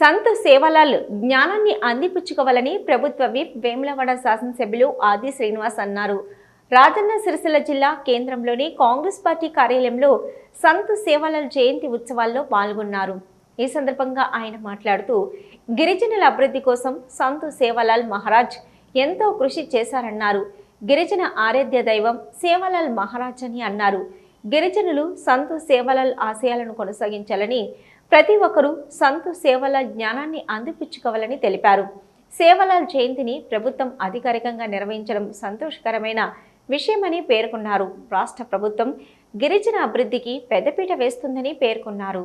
సంత్ సేవలాల్ జ్ఞానాన్ని అందిపుచ్చుకోవాలని ప్రభుత్వ విప్ వేములవాడ శాసనసభ్యులు ఆది శ్రీనివాస్ అన్నారు. రాజన్న సిరిసిల్ల జిల్లా కేంద్రంలోని కాంగ్రెస్ పార్టీ కార్యాలయంలో సంత్ సేవలాల్ జయంతి ఉత్సవాల్లో పాల్గొన్నారు. ఈ సందర్భంగా ఆయన మాట్లాడుతూ గిరిజనుల అభివృద్ధి కోసం సంత్ సేవలాల్ మహారాజ్ ఎంతో కృషి చేశారన్నారు. గిరిజన ఆరాధ్య దైవం సేవలాల్ మహారాజ్ అని అన్నారు. గిరిజనులు సంతు సేవలాల్ ఆశయాలను కొనసాగించాలని ప్రతి ఒక్కరూ సంతు సేవలాల్ జ్ఞానాన్ని అందిపుచ్చుకోవాలని తెలిపారు. సేవలాల్ జయంతిని ప్రభుత్వం అధికారికంగా నిర్వహించడం సంతోషకరమైన విషయమని పేర్కొన్నారు. రాష్ట్ర ప్రభుత్వం గిరిజన అభివృద్ధికి పెద్దపీట వేస్తుందని పేర్కొన్నారు.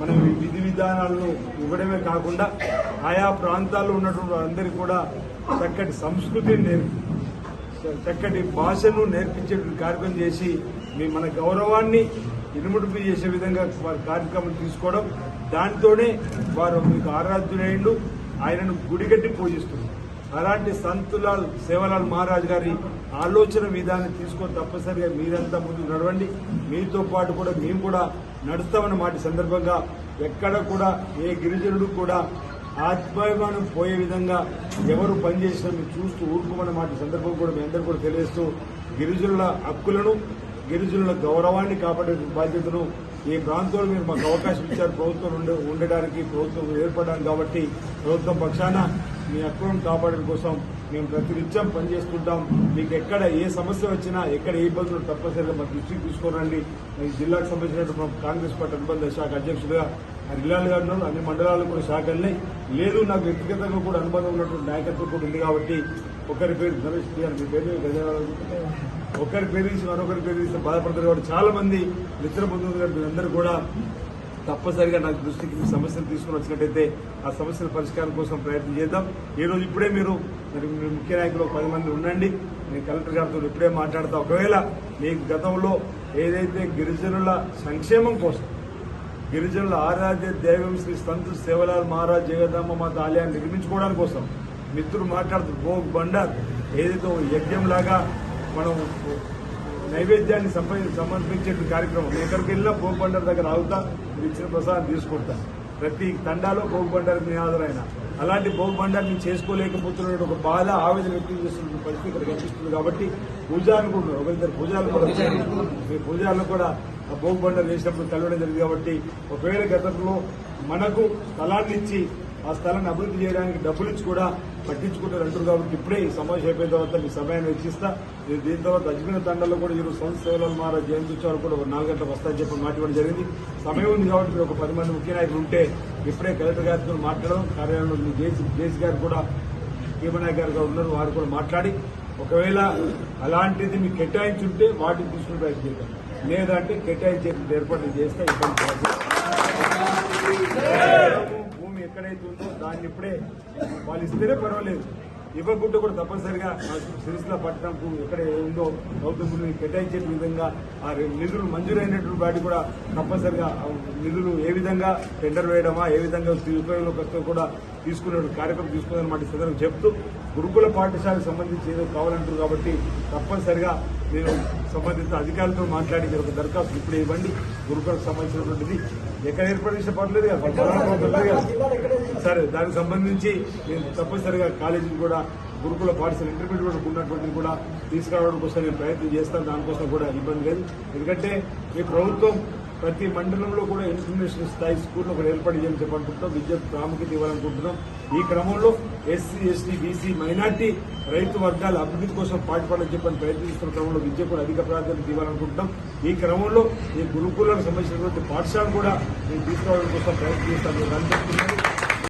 మనం ఈ విధి విధానాలను ఇవ్వడమే కాకుండా ఆయా ప్రాంతాల్లో ఉన్నటువంటి అందరికీ కూడా చక్కటి సంస్కృతిని నేర్పి చక్కటి భాషను నేర్పించేటువంటి కార్యక్రమం చేసి మీ మన గౌరవాన్ని ఇనుముడిపి చేసే విధంగా వారి కార్యక్రమం తీసుకోవడం. దాంతోనే వారు మీకు ఆరాధ్యుడైండు ఆయనను గుడిగట్టి పూజిస్తున్నారు. అలాంటి సంతులాల్ సేవలాల్ మహారాజ్ గారి ఆలోచన విధానం తీసుకొని తప్పనిసరిగా మీరంతా ముందుకు నడవండి. మీతో పాటు కూడా మేము కూడా నడుస్తామన్న మాట సందర్భంగా ఎక్కడ కూడా ఏ గిరిజనుడు కూడా ఆత్మాభిమానం పోయే విధంగా ఎవరు పనిచేసినా మీరు చూస్తూ ఊరుకోమన్న మాట సందర్భం కూడా మీ అందరూ కూడా తెలియజేస్తూ గిరిజనుల హక్కులను గిరిజనుల గౌరవాన్ని కాపాడే బాధ్యతను ఈ ప్రాంతంలో మీరు మాకు అవకాశం ఇచ్చారు. ప్రభుత్వం ఉండడానికి ప్రభుత్వం ఏర్పడడానికి కాబట్టి ప్రభుత్వం పక్షాన మీ హక్కులను కాపాడడం కోసం మేము ప్రతినిత్యం పనిచేస్తుంటాం. మీకు ఎక్కడ ఏ సమస్య వచ్చినా ఎక్కడ ఏ ఇబ్బందులు తప్పనిసరిగా మా దృష్టికి తీసుకోరండి. ఈ జిల్లాకు సంబంధించినటువంటి కాంగ్రెస్ పార్టీ అనుబంధ శాఖ అధ్యక్షుడిగా రిలాల్ గారు అన్ని మండలాలు కూడా శాఖల్ని లేదు నాకు వ్యక్తిగతంగా కూడా అనుబంధం ఉన్నటువంటి నాయకత్వం కూడా ఉంది కాబట్టి ఒకరి పేరు నరేష్ గారు మీ పేరు ఒకరి పేరు మరొకరి పేరు తీసి బాధపడతారు కాబట్టి చాలా మంది మిత్ర బంధువులు గారు మీరందరూ కూడా తప్పనిసరిగా నాకు దృష్టికి మీ సమస్యలు తీసుకుని వచ్చినట్టయితే ఆ సమస్యల పరిష్కారం కోసం ప్రయత్నం చేద్దాం. ఈ రోజు ఇప్పుడే మీరు మరి ముఖ్య నాయకులు పది మంది ఉండండి. నేను కలెక్టర్ గారితో ఇప్పుడే మాట్లాడతా. ఒకవేళ మీకు గతంలో ఏదైతే గిరిజనుల సంక్షేమం కోసం గిరిజనుల ఆరాధ్య దైవం శ్రీ సంతు సేవలాల్ మహారాజ్ జగదమ్మ మాత ఆలయాన్ని నిర్మించుకోవడానికి కోసం మిత్రులు మాట్లాడుతూ భోగ్ బండార్ ఏదైతే ఓ యజ్ఞంలాగా మనం నైవేద్యాన్ని సమర్పించే కార్యక్రమం ఎక్కడికి వెళ్ళినా భోగ్ బండార్ దగ్గర ఆగుతా మీరు ఇచ్చిన ప్రసాదం తీసుకుంటా ప్రతి తండాలో భోగ్ బండార్ మీ హాజరైన అలాంటి భోగ్ బండార్ మీరు చేసుకోలేకపోతున్న ఒక బాధ ఆవేదన వ్యక్తం చేస్తున్న పరిస్థితి ఇక్కడ కనిపిస్తుంది కాబట్టి పూజారులు కూడా ఉన్నారు. ఒకరిద్దరు పూజారులు కూడా. మీ పూజారులు కూడా ఆ భోగ్ బండార్ వేసినప్పుడు కలవడం జరిగింది కాబట్టి ఒకవేళ గతంలో మనకు స్థలాన్ని ఇచ్చి ఆ స్థలాన్ని అభివృద్ధి చేయడానికి డబ్బులు ఇచ్చి కూడా పట్టించుకుంటారు అంటారు కాబట్టి ఇప్పుడే ఈ సమావేశం అయిపోయిన తర్వాత మీ సమయాన్ని వెచ్చిస్తా. నేను దీని తర్వాత అజ్మీర్ తండలో కూడా ఈరోజు సొంత సేవలు మహారాజ్ జయంతి ఉత్సవాలు కూడా ఒక నాలుగు గంటలకు వస్తాయని చెప్పి మాట్లాడడం జరిగింది. సమయం ఉంది కాబట్టి మీరు ఒక పది మంది ముఖ్య నాయకులు ఉంటే ఇప్పుడే కలెక్టర్ గారితో మాట్లాడడం కార్యాలయంలో మీ జేసీ జేసీ గారు కూడా భీమనాయక్ గారు ఉన్నారు. వారు కూడా మాట్లాడి ఒకవేళ అలాంటిది మీకు కేటాయించుంటే వాటిని తీసుకుని ప్రయత్నం చేద్దాం. లేదంటే కేటాయించే ఏర్పాట్లు చేస్తే ఇబ్బంది ఎక్కడైతే ఉందో దాన్ని ఇప్పుడే వాళ్ళు ఇస్తేనే పర్వాలేదు. ఇవ్వకుంటే కూడా తప్పనిసరిగా సిరిసిల పట్టణంకు ఎక్కడ ఉందో ప్రభుత్వం కేటాయించే విధంగా ఆ నిధులు మంజూరైనటువంటి వాటి కూడా తప్పనిసరిగా నిధులు ఏ విధంగా టెండర్ వేయడమా ఏ విధంగా ఉపయోగంలోకి వస్తే కూడా తీసుకునే కార్యక్రమం తీసుకున్నమాట సందర్భం చెప్తూ గురుకుల పాఠశాలకు సంబంధించి ఏదో కావాలంటారు కాబట్టి తప్పనిసరిగా నేను సంబంధిత అధికారులతో మాట్లాడి ఒక దరఖాస్తు ఇప్పుడు ఇవ్వండి. గురుకులకు సంబంధించినటువంటిది ఎక్కడ ఏర్పాటు చేసిన పర్లేదు కదా. సరే? దానికి సంబంధించి నేను తప్పనిసరిగా కాలేజీకి కూడా గురుకుల పాఠశాల ఇంటర్మీడియట్ ఉన్నటువంటిది కూడా తీసుకురావడం కోసం నేను ప్రయత్నం చేస్తాను. దానికోసం కూడా ఇబ్బంది లేదు. ఎందుకంటే ఈ ప్రభుత్వం ప్రతి మండలంలో కూడా ఇన్ఫర్మేషన్ స్థాయి స్కూల్ ఒకటి ఏర్పాటు చేయాలని చెప్పనుకుంటున్నాం. విద్య ప్రాముఖ్యత ఇవ్వాలనుకుంటున్నాం. ఈ క్రమంలో ఎస్సీ ఎస్టీ బీసీ మైనార్టీ రైతు వర్గాల అభివృద్ధి కోసం పాటుపడాలని చెప్పని ప్రయత్నిస్తున్న క్రమంలో విద్య కూడా అధిక ప్రాధాన్యత ఇవ్వాలనుకుంటున్నాం. ఈ క్రమంలో ఈ గురుకులకు సంబంధించినటువంటి పాఠశాలను కూడా నేను తీసుకురావడం కోసం ప్రయత్నిస్తాను